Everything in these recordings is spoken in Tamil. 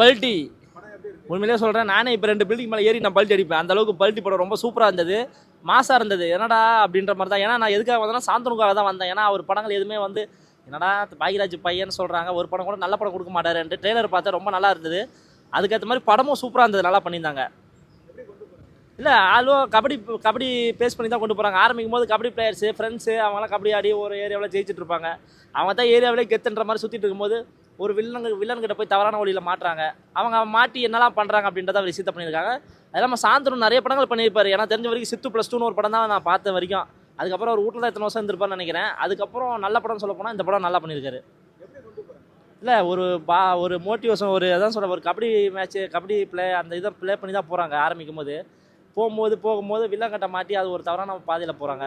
பல்டி உண்மையிலே சொல்கிறேன் நானே இப்போ ரெண்டு பில்டிங் மேலே ஏறி நான் பல்ட்டி அடிப்பேன். அந்தளவுக்கு பல்ட்டி படம் ரொம்ப சூப்பராக இருந்தது. மாசாக இருந்தது. என்னடா அப்படின்ற மாதிரி தான். ஏன்னா நான் எதுக்காக வந்தேன்னா சாந்தனுக்காக தான் வந்தேன். ஏன்னா அவர் படங்கள் எதுவுமே வந்து என்னடா பாகிராஜ் பையன் சொல்கிறாங்க ஒரு படம் கூட நல்ல படம் கொடுக்க மாட்டாருன்ட்டு ட்ரெய்லர் பார்த்தா ரொம்ப நல்லா இருந்தது. அதுக்கேற்ற மாதிரி படமும் சூப்பராக இருந்தது நல்லா பண்ணியிருந்தாங்க. இல்லை ஆளுவோ கபடி கபடி பேஸ் பண்ணி தான் கொண்டு போகிறாங்க ஆரம்பிக்கும் போது கபடி பிளேயர்ஸு ஃப்ரெண்ட்ஸு அவங்களாம் கபடி ஆடி ஒரு ஏரியாவில் ஜெயிச்சிட்டு இருப்பாங்க. அவங்க தான் ஏரியாவிலே கெத்துன்ற மாதிரி சுற்றிட்டு இருக்கும்போது ஒரு வில்லன் வில்லன்கிட்ட போய் தவறான வழியில் மாட்டுறாங்க. அவங்க மாட்டி என்னெல்லாம் பண்ணுறாங்க அப்படின்றத அவர் விஷயத்தை பண்ணியிருக்காங்க. அது இல்லாமல் சாந்தனும் நிறைய படங்கள் பண்ணியிருப்பாரு. ஏன்னா தெரிஞ்ச வரைக்கும் சித்து ப்ளஸ் டூன்னு ஒரு படம் தான் நான் பார்த்த வரைக்கும். அதுக்கப்புறம் அவர் வீட்டில் தான் எத்தனை வருஷம் இருந்திருப்பார்னு நினைக்கிறேன். அதுக்கப்புறம் நல்ல படம் சொல்ல போனால் இந்த படம் நல்லா பண்ணியிருக்காரு. இல்லை ஒரு பா ஒரு மோட்டிவேஷன் ஒரு அதான் சொல்ல ஒரு கபடி மேட்ச்சு கபடி ப்ளே அந்த இதை ப்ளே பண்ணி தான் போகிறாங்க ஆரம்பிக்கும் போது போகும்போது போகும்போது வில்லங்கட்டை மாட்டி அது ஒரு தவறான பாதையில் போகிறாங்க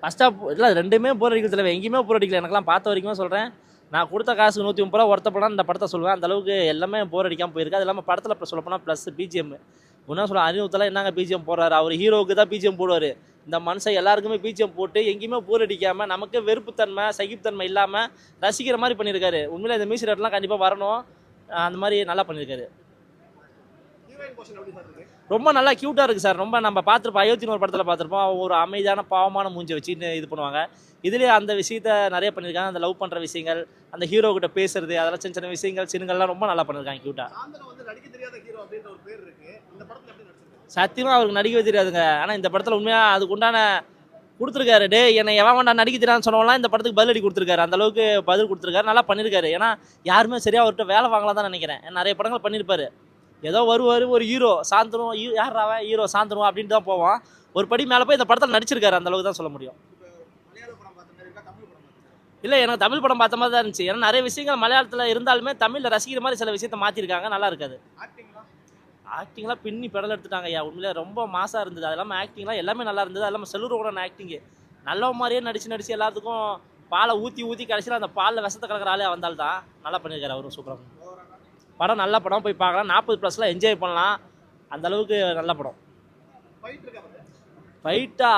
ஃபஸ்ட்டாக இல்லை ரெண்டுமே போர் அடிக்கிறது இல்லை எங்கேயுமே போர் அடிக்கல. எனக்குலாம் பார்த்த வரைக்கும் சொல்கிறேன் நான் கொடுத்த காசு நூற்றி முப்பது ரூபா ஒருத்தப்படா இந்த படத்தை சொல்லுவேன். அந்த அளவுக்கு எல்லாமே போர் அடிக்காமல் போயிருக்கு அது இல்லாமல் படத்தில் இப்போ சொல்லப்போனால் ப்ளஸ் பிஜிஎம் ஒன்றா சொல்ல அனிருத்தெல்லாம் என்னங்க பிஜிஎம் போடுறாரு? அவர் ஹீரோவுக்கு தான் பிஜிஎம் போடுவார். இந்த மனுஷன் எல்லாருக்குமே பிஜிஎம் போட்டு எங்கேயுமே போர் அடிக்காமல் நமக்கு வெறுப்புத்தன்மை சகிப்புத்தன்மை இல்லாமல் ரசிக்கிற மாதிரி பண்ணியிருக்காரு. உண்மையில் இந்த மியூசிக் ரேட்லாம் கண்டிப்பாக வரணும். அந்த மாதிரி நல்லா பண்ணியிருக்காரு. ரொம்ப நல்லா க்யூட்டாக இருக்குது சார். ரொம்ப நம்ம பார்த்துருப்போம் அயோத்தி ஒரு படத்தில் பார்த்துருப்போம். ஒரு அமைதியான பாவமான மூஞ்சி வச்சு இது பண்ணுவாங்க. இதுலேயே அந்த விஷயத்த நிறைய பண்ணியிருக்காங்க அந்த லவ் பண்ணுற விஷயங்கள் அந்த ஹீரோ கிட்ட பேசுறது அதெல்லாம் சின்ன சின்ன விஷயங்கள் சின்னங்கள்லாம் ரொம்ப நல்லா பண்ணியிருக்காங்க க்யூட்டாக சத்தியமாக அவருக்கு நடிக்கவே தெரியாதுங்க. ஆனால் இந்த படத்தில் உண்மையாக அதுக்கு உண்டான கொடுத்துருக்காரு. டே என்னை எவன் வேண்டாம் நடிக்க தெரியாதுன்னு சொன்னவங்களாம் இந்த படத்துக்கு பதிலடி கொடுத்துருக்காரு. அந்த அளவுக்கு பதில் கொடுத்துருக்காரு. நல்லா பண்ணியிருக்காரு ஏன்னா யாருமே சரியாக அவர்கிட்ட வேலை வாங்கலாம் தான் நினைக்கிறேன். நிறைய படங்கள் பண்ணியிருப்பாரு ஏதோ வருவார் ஒரு ஹீரோ சாந்தனும் யார் அவன்? ஹீரோ சாந்தனும் அப்படின்ட்டு தான் போவான். ஒரு படி மேலே போய் இந்த படத்தில் நடிச்சிருக்காரு அந்த அளவுக்கு தான் சொல்ல முடியும். இல்லை எனக்கு தமிழ் படம் பார்த்த மாதிரி தான் இருந்துச்சு. ஏன்னா நிறைய விஷயங்கள் மலையாளத்தில் இருந்தாலுமே தமிழில் ரசிக்கிற மாதிரி சில விஷயத்த மாற்றிருக்காங்க நல்லா இருக்காது. ஆக்டிங்லாம் பின்னி பெடல் எடுத்துட்டாங்க ஐயா. உண்மையிலே ரொம்ப மாசாக இருந்தது. அது இல்லாமல் ஆக்டிங்லாம் எல்லாமே நல்லா இருந்தது. அது இல்லாமல் செல்லூரோட ஆக்டிங்கு நல்ல மாதிரியே நடிச்சு நடிச்சு எல்லாத்துக்கும் பாலை ஊற்றி ஊற்றி கடைசியில் அந்த பாலில் விஷத்தை கலக்கிற ஆளே வந்தால் தான் நல்லா பண்ணியிருக்காரு அவரும் சூப்பராக படம் நல்ல படம் போய் பார்க்கலாம். நாற்பது ப்ளஸ்லாம் என்ஜாய் பண்ணலாம். அந்த அளவுக்கு நல்ல படம். ஃபைட்டா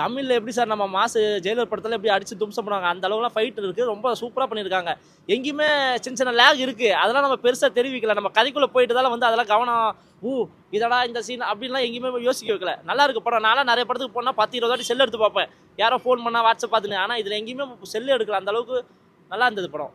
தமிழில் எப்படி சார் நம்ம மாசு ஜெயிலர் படத்தில் எப்படி அடித்து தும்சம் பண்ணுவாங்க? அந்த அளவுக்குலாம் ஃபைட் இருக்குது ரொம்ப சூப்பராக பண்ணியிருக்காங்க. எங்கேயுமே சின்ன சின்ன லேக் இருக்குது அதெல்லாம் நம்ம பெருசாக தெரிவிக்கல. நம்ம கதைக்குள்ளே போயிட்டதால வந்து அதெல்லாம் கவனம் ஊ இதடா இந்த சீன் அப்படின்லாம் எங்கேயுமே யோசிக்க வைக்கல. நல்லா இருக்கு படம். நான்லாம் நிறைய படத்துக்கு போனால் பத்து இருபது வாட்டி செல் எடுத்து பார்ப்பேன். யாரோ ஃபோன் பண்ணால் வாட்ஸ்அப் பார்த்துன்னு. ஆனால் இதில் எங்கேயுமே செல்லு எடுக்கல. அந்த அளவுக்கு நல்லா இருந்தது படம்.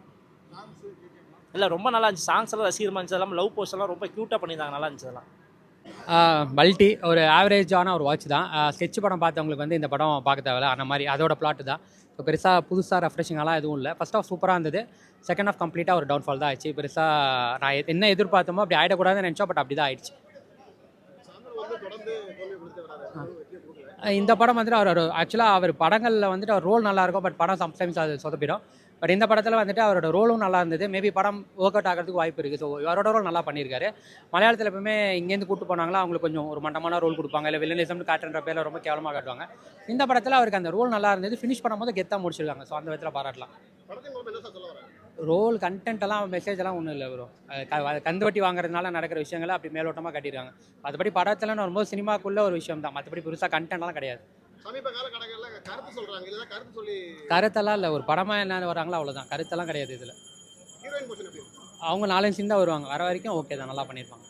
இல்லை ரொம்ப நல்லா இருந்துச்சு. சாங்ஸ் எல்லாம் ரசிகரமாக இருந்துச்சு. எல்லாம் லவ் போஸ்ட் எல்லாம் ரொம்ப க்யூட்டாக பண்ணியிருந்தாங்க. நல்லா இருந்துச்சு அதெல்லாம். மல்டி ஒரு ஆவரேஜான ஒரு வாட்ச் தான். ஸ்கெட்ச் படம் பார்த்தவங்களுக்கு வந்து இந்த படம் பார்க்க தேவையில்ல. அந்த மாதிரி அதோட பிளாட் தான். இப்போ பெருசாக புதுசாக ரெஃப்ரெஷிங்காலாம் எதுவும் இல்லை. ஃபர்ஸ்ட் ஆஃப் சூப்பராக இருந்தது. செகண்ட் ஆஃப் கம்ப்ளீட்டாக ஒரு டவுன்ஃபால் தான் ஆயிடுச்சு. பெருசாக நான் எ- என்ன எதிர்பார்த்தோமோ அப்படி ஆகிடக்கூடாதுன்னு நினச்சோம். பட் அப்படி தான் ஆயிடுச்சு இந்த படம் வந்துட்டு அவர் ஆக்சுவலாக அவர் படங்களில் வந்துட்டு அவர் ரோல் நல்லாயிருக்கும் பட் படம் சம்டைம்ஸ் அது சொதப்பிடும். பட் இந்த படத்தில் வந்துட்டு அவரோட ரோலும் நல்லா இருந்தது. மேபி படம் ஒர்க் அவுட் ஆகிறதுக்கு வாய்ப்பு இருக்குது ஸோ இவரோட ரோல் நல்லா பண்ணியிருக்காரு மலையாளத்தில் எப்பவுமே இங்கேருந்து கூட்டு போனாங்களா அவங்களுக்கு கொஞ்சம் ஒரு மட்டமான ரோல் கொடுப்பாங்க. இல்லை வில்லனிசம்னு காட்டுன்ற பேரில் ரொம்ப கேவலமாக காட்டுவாங்க. இந்த படத்தில் அவருக்கு அந்த ரோல் நல்லா இருந்தது. ஃபினிஷ் பண்ணும்போது கெத்தாக முடிச்சிருக்காங்க. ஸோ அந்த விதத்தில் பாராட்டலாம். ரோல் கண்டென்ட் எல்லாம் மெசேஜ் எல்லாம் ஒன்றும் இல்லை ப்ரோ கந்து வட்டி வாங்குறதுனால நடக்கிற விஷயங்களை அப்படி மேலோட்டமாக காட்டியிருக்காங்க. மற்றபடி படத்துலன்னு வரும்போது சினிமாக்குள்ள ஒரு விஷயம் தான் மற்றபடி பெருசாக கண்டென்ட்லாம் கிடையாது. கருத்தெல்லாம் இல்லை. ஒரு படமாக என்ன வராங்களோ அவ்வளோதான் கருத்தெல்லாம் கிடையாது இதில்? அவங்க நாலஞ்சு சீன் தான் வருவாங்க. வர வரைக்கும் ஓகே தான். நல்லா பண்ணியிருப்பாங்க?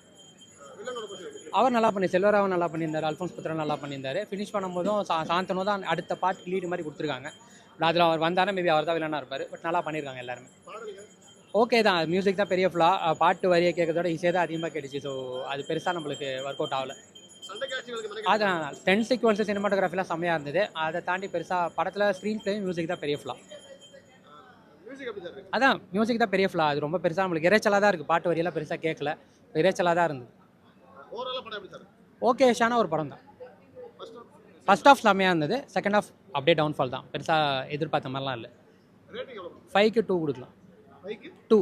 அவர் நல்லா பண்ணி செல்வராவன் நல்லா பண்ணியிருந்தாரு. அல்ஃபோன்ஸ் புத்திரன் நல்லா பண்ணியிருந்தாரு. ஃபினிஷ் பண்ணும்போதும் சா சாந்தனோ தான் அடுத்த பாட்டு லீடு மாதிரி கொடுத்துருக்காங்க. அதில் அவர் வந்தாலும் மேபி அவர் தான் வில்லனாக இருப்பார். பட் நல்லா பண்ணியிருக்காங்க எல்லாருமே. ஓகே தான். மியூசிக் தான் பெரிய ஃப்ளா பாட்டு வரியை கேட்கறதோட ஈஸியாக தான் அதிகமாக கேட்டுச்சு. ஸோ அது பெருசாக நம்மளுக்கு ஒர்க் அவுட் ஆகல. அதான் டென் சீக்வன்ஸ் சினிமாட்டோகிராஃபிலாம் செம்மையாக இருந்தது. அதை தாண்டி பெருசாக படத்தில் ஸ்க்ரீன் பிளே மியூசிக் தான் பெரிய ஃப்ளா அதான் மியூசிக் தான் பெரிய ஃப்ளா அது ரொம்ப பெருசாக நம்மளுக்கு இறைச்சலாக தான் இருக்குது பாட்டு வரியெல்லாம் பெருசாக கேட்கல இறைச்சலாக தான் இருந்தது. ஓகே படம் ஓகேஷான ஒரு படம் தான். ஃபர்ஸ்ட் ஆஃப் செம்மையாக இருந்தது. செகண்ட் ஆஃப் அப்படியே டவுன்ஃபால் தான். பெருசாக எதிர்பார்த்த மாதிரிலாம் இல்லை. ஃபைவ்க்கு டூ கொடுக்கலாம். டூ